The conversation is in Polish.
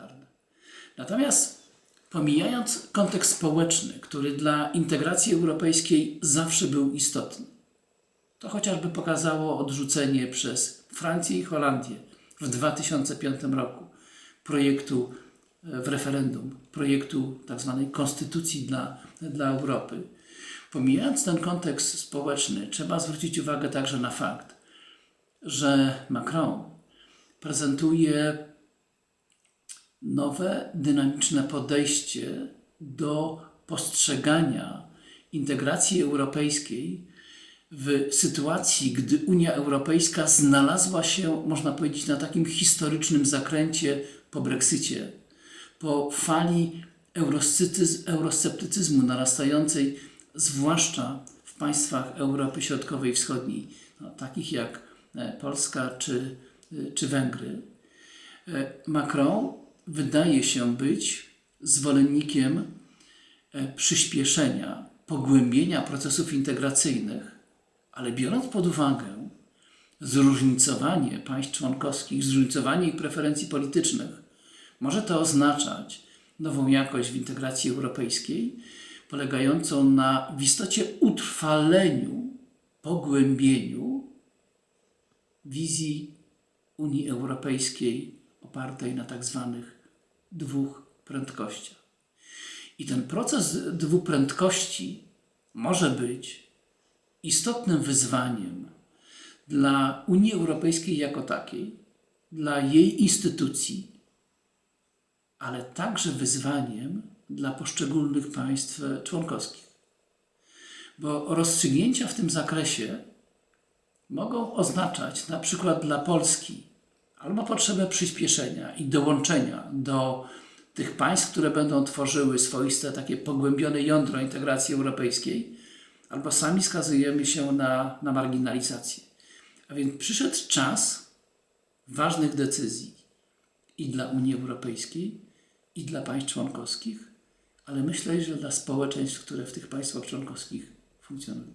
parlamentarne. Natomiast pomijając kontekst społeczny, który dla integracji europejskiej zawsze był istotny, to chociażby pokazało odrzucenie przez Francję i Holandię w 2005 roku projektu e, w referendum, projektu tzw. konstytucji dla, dla Europy. Pomijając ten kontekst społeczny, trzeba zwrócić uwagę także na fakt, że Macron prezentuje nowe, dynamiczne podejście do postrzegania integracji europejskiej w sytuacji, gdy Unia Europejska znalazła się, można powiedzieć, na takim historycznym zakręcie po Brexicie, po fali eurosceptycyz- eurosceptycyzmu narastającej, zwłaszcza w państwach Europy Środkowej i Wschodniej, no, takich jak e, Polska czy, e, czy Węgry. E, Macron wydaje się być zwolennikiem e, przyspieszenia, pogłębienia procesów integracyjnych, ale biorąc pod uwagę zróżnicowanie państw członkowskich, zróżnicowanie ich preferencji politycznych, może to oznaczać nową jakość w integracji europejskiej, polegającą na w istocie utrwaleniu, pogłębieniu wizji Unii Europejskiej opartej na tak zwanych dwóch prędkościach. I ten proces dwóch prędkości może być istotnym wyzwaniem dla Unii Europejskiej jako takiej, dla jej instytucji, ale także wyzwaniem dla poszczególnych państw członkowskich. Bo rozstrzygnięcia w tym zakresie mogą oznaczać na przykład dla Polski albo potrzebę przyspieszenia i dołączenia do tych państw, które będą tworzyły swoiste takie pogłębione jądro integracji europejskiej, albo sami skazujemy się na, na marginalizację. A więc przyszedł czas ważnych decyzji i dla Unii Europejskiej, i dla państw członkowskich, ale myślę, że dla społeczeństw, które w tych państwach członkowskich funkcjonują.